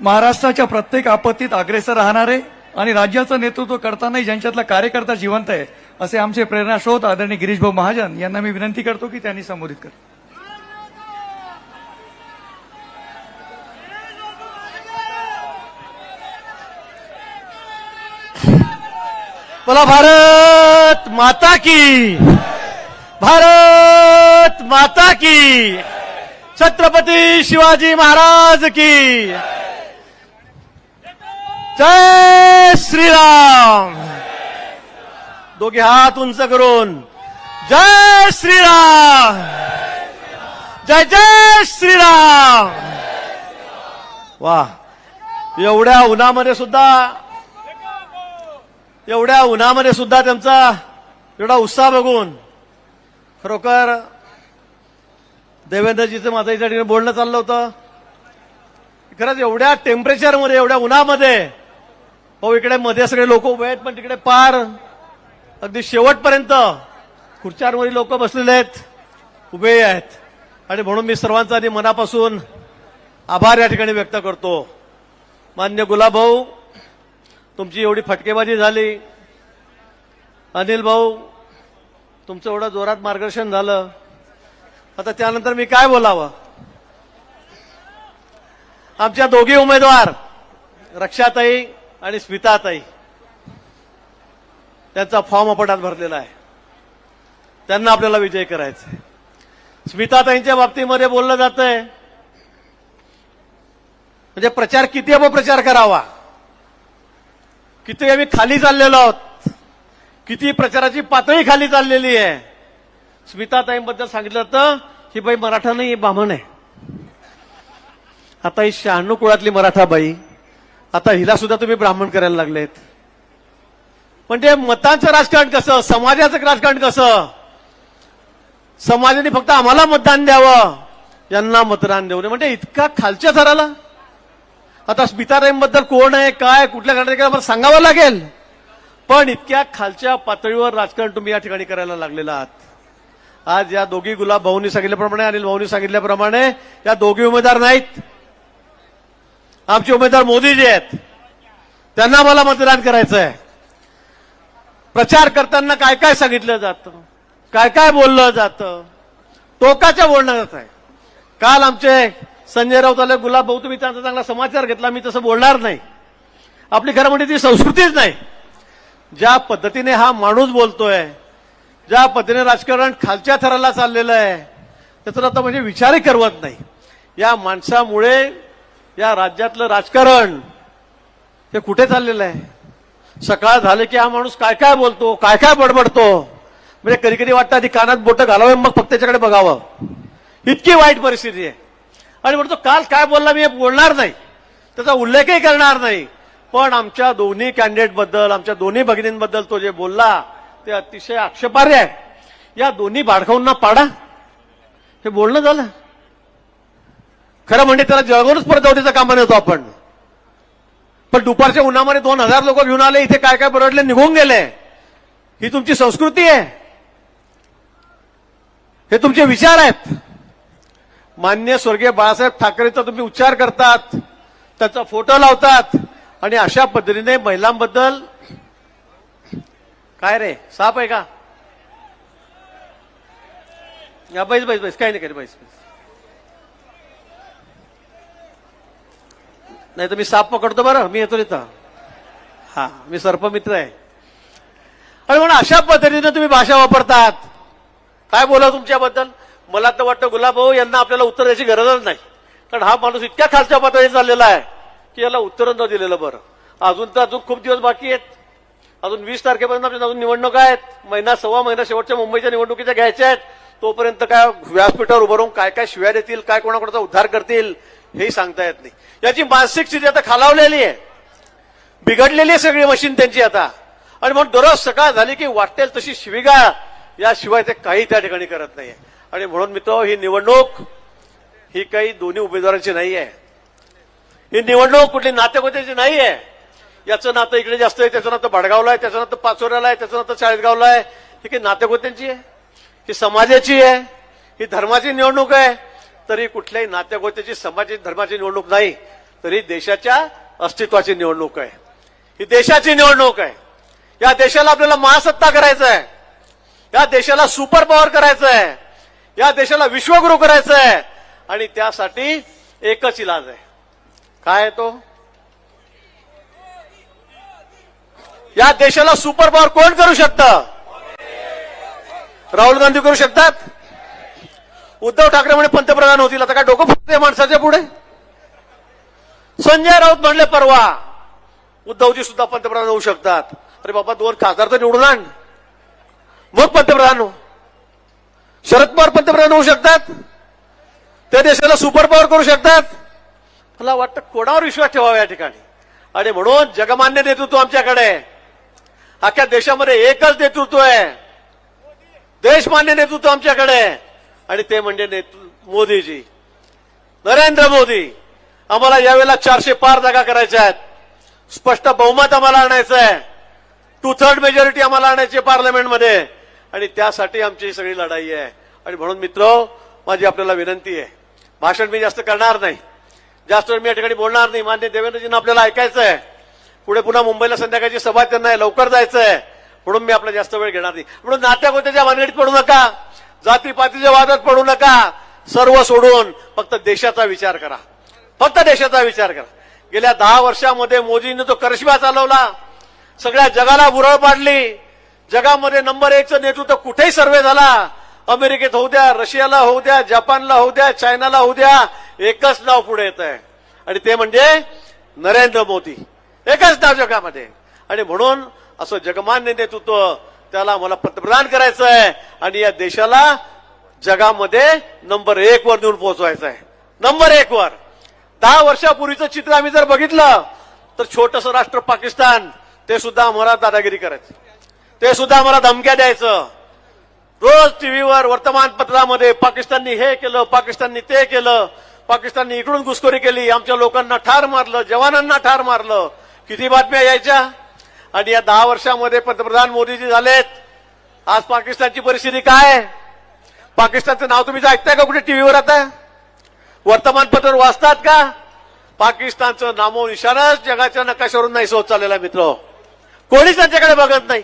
महाराष्ट्राच्या प्रत्येक आपत्तीत अग्रेसर राहणारे आणि राज्याचं नेतृत्व करतानाही ज्यांच्यातला कार्यकर्ता जिवंत आहे असे आमचे प्रेरणा शोध आदरणीय गिरीशभाऊ महाजन यांना मी विनंती करतो की त्यांनी संबोधित कर बोला भारत माता की। भारत माता की। छत्रपती शिवाजी महाराज की। जय श्रीराम! दोघे हात उंच करून. जय श्रीराम! जय जय श्रीराम! वा एवढ्या उन्हामध्ये सुद्धा एवढ्या उन्हामध्ये सुद्धा त्यांचा एवढा उत्साह बघून खरोखर देवेंद्रजीचं माझं इथे ठिकाणी बोलणं चाललं होतं. खरंच एवढ्या टेम्परेचरमध्ये एवढ्या उन्हामध्ये हो इकडे मध्ये सगळे लोक उभे आहेत पण तिकडे पार. अगदी शेवटपर्यंत खुर्च्यांवरील लोक बसलेले आहेत उभे आहेत. आणि म्हणून मी सर्वांचा आधी मनापासून आभार या ठिकाणी व्यक्त करतो. मान्य गुलाबभाऊ तुमची एवढी फटकेबाजी झाली. अनिल भाऊ तुमचं एवढं जोरात मार्गदर्शन झालं. आता त्यानंतर मी काय बोलावं? आमच्या दोघी उमेदवार रक्षाताई आणि स्मिताताई. त्यांचा फॉर्म अपटात भरलेला आहे. त्यांना आपल्याला विजय करायचा आहे स्मिताताईंच्या बाबतीमध्ये बोललं जात आहे म्हणजे प्रचार किती अपप्रचार करावा. किती आम्ही खाली चाललेलो आहोत. किती प्रचाराची पातळी खाली चाललेली आहे. स्मिताताईंबद्दल सांगितलं तर ही बाई मराठा नाही ही ब्राह्मण आहे. आता ही शहाण्णव कुळातली मराठा बाई. आता हिला सुद्धा तुम्ही ब्राह्मण करायला लागलेत. म्हणजे मतांचं राजकारण कसं? समाजाचं राजकारण कसं? समाजाने फक्त आम्हाला मतदान द्यावं. यांना मतदान देऊ नये. म्हणजे इतका खालच्या थराला? आता स्मिताराईंबद्दल कोण आहे? काय? कुठल्या घटनेला मला सांगावं लागेल. पण इतक्या खालच्या पातळीवर राजकारण तुम्ही या ठिकाणी करायला लागलेला आहात. आज या दोघी गुलाब भाऊनी सांगितल्याप्रमाणे अनिल भाऊनी सांगितल्याप्रमाणे या दोघी उमेदवार नाहीत. आमचे उमेदवार मोदीजी आहेत. त्यांना मला मतदान करायचं आहे प्रचार करताना काय काय सांगितलं जातं? काय काय बोललं जातं? टोकाच्या बोलणं जात आहे. काल आमचे संजय राऊत आले गुलाब भाऊ तुम्ही त्यांचा चांगला समाचार घेतला मी तसं बोलणार नाही. आपली खरं म्हणजे ती संस्कृतीच नाही. ज्या पद्धतीने हा माणूस बोलतोय ज्या पद्धतीने राजकारण खालच्या थराला चाललेलं आहे त्याचा आता म्हणजे विचारही करवत नाही. या माणसामुळे या राज्यातलं राजकारण हे कुठे चाललेलं आहे? सकाळ झाले की हा माणूस काय काय बोलतो काय काय बडबडतो? म्हणजे कधी कधी वाटतं आधी कानात बोटं घालावे मग फक्त त्याच्याकडे बघावं. इतकी वाईट परिस्थिती आहे. आणि म्हणतो काल काय बोलला मी हे बोलणार नाही. त्याचा उल्लेखही करणार नाही. पण आमच्या दोन्ही कॅन्डिडेटबद्दल आमच्या दोन्ही भगिनींबद्दल तो जे बोलला ते अतिशय आक्षेपार्ह आहे. या दोन्ही बाडखाऊंना पाडा. हे बोलणं झालं. खरं म्हणजे त्याला जळगावूनच परत जाऊ त्याचं कामा येतो आपण. पण दुपारच्या उन्हामध्ये दोन हजार लोक घेऊन आले इथे काय काय बरडले निघून गेले. ही तुमची संस्कृती आहे. हे तुमचे विचार आहेत. मान्य स्वर्गीय बाळासाहेब ठाकरेचा तुम्ही उच्चार करतात त्याचा फोटो लावतात आणि अशा पद्धतीने महिलांबद्दल काय रे साप आहे का? या बैस बैस बैस काही नाही काही बैस बैस. नाही तर मी साप पकडतो बरं मी येतो तिथं. हा मी सर्पमित्र आहे. आणि म्हणून अशा पद्धतीनं तुम्ही भाषा वापरतात. काय बोला तुमच्याबद्दल? मला तर वाटतं गुलाबभाऊ यांना आपल्याला उत्तर द्यायची गरजच नाही. कारण हा माणूस इतक्या खालच्या पातळीत चाललेला आहे की याला उत्तर न दिलेलं बरं. अजून तर अजून खूप दिवस बाकी आहेत. अजून वीस तारखेपर्यंत आपल्या अजून निवडणुका आहेत. महिना सव्वा महिना शेवटच्या मुंबईच्या निवडणुकीच्या घ्यायच्या आहेत. तोपर्यंत काय व्यासपीठावर उभं राहून काय काय शिव्या देतील काय कोणाकोणाचा उद्धार करतील हेही सांगता येत नाही. याची मानसिक स्थिती आता खालावलेली आहे. बिघडलेली आहे सगळी मशीन त्यांची आता. आणि म्हणून दररोज सकाळ झाली की वाटेल तशी शिविगाळ याशिवाय ते काही त्या ठिकाणी करत नाहीये. आणि म्हणून मित्र ही निवडणूक ही काही दोन्ही उमेदवारांची नाही आहे. ही निवडणूक कुठली नातेगोत्याची नाही आहे. याचं नातं इकडे जास्त आहे त्याचं नातं भडगावला आहे त्याचं नातं पाचोऱ्याला आहे त्याचं नातं चाळीसगावला आहे. ही काही नातेगोत्यांची आहे? ही समाजाची आहे? ही धर्माची निवडणूक आहे? तरी कुठल्याही नात्यागोत्याची समाजाची धर्माची निवडणूक नाही तरी देशाच्या अस्तित्वाची निवडणूक आहे. ही देशाची निवडणूक आहे. या देशाला आपल्याला महासत्ता करायचं आहे या देशाला सुपर पॉवर करायचं आहे या देशाला विश्वगुरु करायचं आहे आणि त्यासाठी एकच इलाज आहे. काय आहे तो? या देशाला सुपर पॉवर कोण करू शकतं? राहुल गांधी करू शकतात? उद्धव ठाकरे म्हणे पंतप्रधान होतील. आता काय डोकं फुटते माणसाच्या पुढे? संजय राऊत म्हणले परवा. उद्धवजी सुद्धा पंतप्रधान होऊ शकतात. अरे बाबा दोन खासदार तर निवडून आण. मग पंतप्रधान हो. शरद पवार पंतप्रधान होऊ शकतात. त्या देशाला सुपर पॉवर करू शकतात. मला वाटतं कोणावर विश्वास ठेवावा या ठिकाणी? आणि म्हणून जगमान्य नेतृत्व आमच्याकडे अख्ख्या देशामध्ये एकच नेतृत्व आहे. देशमान्य नेतृत्व आमच्याकडे आहे. आणि ते म्हणजे नेतृ- मोदीजी. नरेंद्र मोदी आम्हाला यावेळेला चारशे पार जागा करायच्या आहेत. स्पष्ट बहुमत आम्हाला आणायचं आहे टू थर्ड मेजॉरिटी आम्हाला आणायची आहे पार्लमेंटमध्ये आणि त्यासाठी आमची सगळी लढाई आहे. आणि म्हणून मित्र माझी आपल्याला विनंती आहे. भाषण मी जास्त करणार नाही. जास्त वेळ मी या ठिकाणी बोलणार नाही. मान्य देवेंद्रजींना आपल्याला ऐकायचं आहे. पुढे पुन्हा मुंबईला संध्याकाळची सभा त्यांना आहे, लवकर जायचं आहे. म्हणून मी आपला जास्त वेळ घेणार नाही. म्हणून नाट्यगोत्याच्या मानगडीत पडू नका. जातीपातीच्या वादात पडू नका. सर्व सोडून फक्त देशाचा विचार करा. फक्त देशाचा विचार करा. गेल्या दहा वर्षामध्ये मोदींनी तो करशिमा चालवला सगळ्या जगाला भुरळ पाडली जगामध्ये नंबर एकचं नेतृत्व कुठेही सर्वे झाला अमेरिकेत होऊ द्या रशियाला होऊ द्या जपानला होऊ द्या चायनाला होऊ द्या एकच नाव पुढे येत आहे. आणि ते म्हणजे नरेंद्र मोदी. एकच नाव जगामध्ये. आणि म्हणून असं जगमान्य नेतृत्व त्याला मला पंतप्रधान करायचं आहे आणि या देशाला जगामध्ये नंबर एक वर नेऊन पोहोचवायचं आहे नंबर एक वर. दहा वर्षापूर्वीचं चित्र आम्ही जर बघितलं तर छोटस राष्ट्र पाकिस्तान ते सुद्धा आम्हाला दादागिरी करायचं. ते सुद्धा आम्हाला धमक्या द्यायचं. रोज टीव्हीवर वर्तमानपत्रामध्ये पाकिस्ताननी हे केलं पाकिस्ताननी ते केलं पाकिस्ताननी इकडून घुसखोरी केली आमच्या लोकांना ठार मारलं जवानांना ठार मारलं. किती बातम्या यायच्या? आणि या दहा वर्षामध्ये पंतप्रधान मोदीजी झालेत. आज पाकिस्तानची परिस्थिती काय? पाकिस्तानचं नाव तुम्ही ऐकताय का कुठे टीव्हीवर आता? वर्तमानपत्र वाचतात का? पाकिस्तानचं नामो निशाणच जगाच्या नकाशावरून नाही सोत चाललेला मित्र. कोणीच त्यांच्याकडे बघत नाही.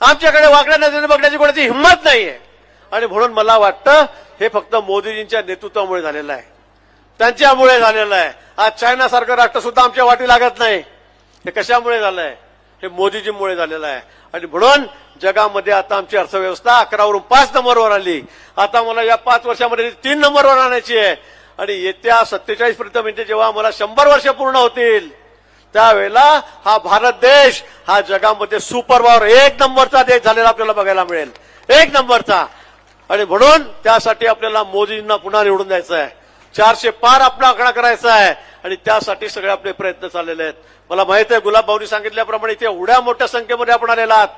आमच्याकडे वाकड्या नजरेने बघण्याची कोणाची हिंमत नाहीये. आणि म्हणून मला वाटतं हे फक्त मोदीजींच्या नेतृत्वामुळे झालेलं आहे. त्यांच्यामुळे झालेलं आहे. आज चायना सारखं राष्ट्र सुद्धा आमच्या वाटी लागत नाही. हे कशामुळे झालंय? हे मोदीजीमुळे झालेलं आहे. आणि म्हणून जगामध्ये आता आमची अर्थव्यवस्था अकरावरून पाच नंबरवर आली. आता मला या पाच वर्षामध्ये तीन नंबरवर आणायची आहे. आणि येत्या सत्तेचाळीस पर्यंत म्हणजे जेव्हा आम्हाला शंभर वर्ष पूर्ण होतील त्यावेळेला हा भारत देश हा जगामध्ये सुपर पॉवर एक नंबरचा देश झालेला आपल्याला बघायला मिळेल. एक नंबरचा. आणि म्हणून त्यासाठी आपल्याला मोदींना पुन्हा निवडून द्यायचं आहे. चारशे पार आपला आकडा करायचा आहे. आणि त्यासाठी सगळे आपले प्रयत्न चाललेले आहेत. मला माहीत आहे गुलाब भाऊनी सांगितल्याप्रमाणे इथे एवढ्या मोठ्या संख्येमध्ये आपण आलेला आहात.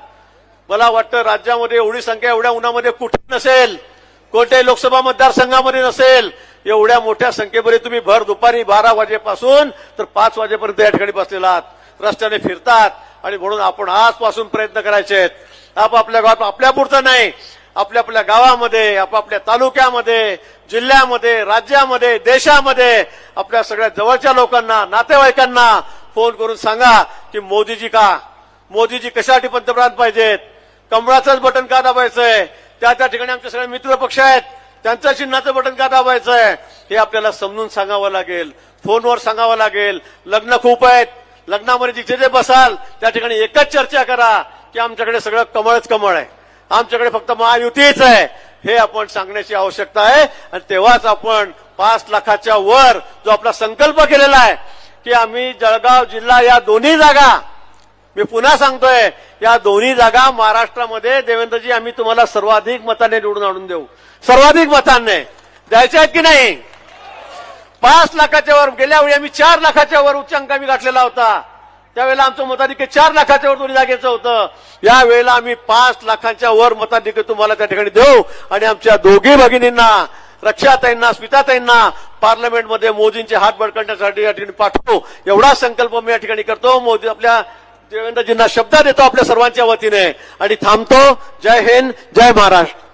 मला वाटतं राज्यामध्ये एवढी संख्या एवढ्या उन्हामध्ये कुठे नसेल? कोणत्याही लोकसभा मतदारसंघामध्ये नसेल? एवढ्या मोठ्या संख्येमध्ये तुम्ही भर दुपारी बारा वाजेपासून तर पाच वाजेपर्यंत या ठिकाणी बसलेला आहात. रस्त्याने फिरतात. आणि म्हणून आपण आजपासून प्रयत्न करायचे आहेत. आपापल्या गावात आपल्यापुरतं नाही. आपल्या आपल्या गावामध्ये आपापल्या तालुक्यामध्ये जिल्ह्यामध्ये राज्यामध्ये देशामध्ये आपल्या सगळ्या जवळच्या लोकांना नातेवाईकांना फोन करून सांगा की मोदीजी का? मोदीजी कशासाठी पंतप्रधान पाहिजेत? कमळाचंच बटन का दाबायचंय? त्या त्या ठिकाणी आमचे सगळे मित्र पक्ष आहेत. त्यांचं चिन्हाचं बटन का दाबायचं आहे हे आपल्याला समजून सांगावं लागेल. फोनवर सांगावं लागेल. लग्न खूप आहेत. लग्नामध्ये जिथे जे बसाल त्या ठिकाणी एकच चर्चा करा की आमच्याकडे सगळं कमळच कमळ आहे. आमच्याकडे फक्त महायुतीच आहे. हे आपण सांगण्याची आवश्यकता आहे. आणि तेव्हाच आपण पाच लाखाच्या वर जो आपला संकल्प केलेला आहे की आम्ही जळगाव जिल्हा या दोन्ही जागा मी पुन्हा सांगतोय या दोन्ही जागा महाराष्ट्रामध्ये देवेंद्रजी आम्ही तुम्हाला सर्वाधिक मताने निवडून आणून देऊ. सर्वाधिक मतांनी. द्यायचे आहेत की नाही? पाच लाखाच्या वर गेल्या वेळी आम्ही चार लाखाच्या वर उच्चांक आम्ही गाठलेला होता. त्यावेळेला आमचं मताधिक्य चार लाखाच्या वर दोन्ही जागेचं होतं. यावेळेला आम्ही पाच लाखांच्या वर मताधिक्य तुम्हाला त्या ठिकाणी देऊ. आणि आमच्या दोघी भगिनींना रक्षाताईंना स्मिताताईंना पार्लमेंटमध्ये मोदींचे हात बळकण्यासाठी या ठिकाणी पाठवू. एवढा संकल्प मी या ठिकाणी करतो. मोदी आपल्या देवेंद्रजींना शब्द देतो आपल्या सर्वांच्या वतीने. आणि थांबतो. जय हिंद जय महाराष्ट्र.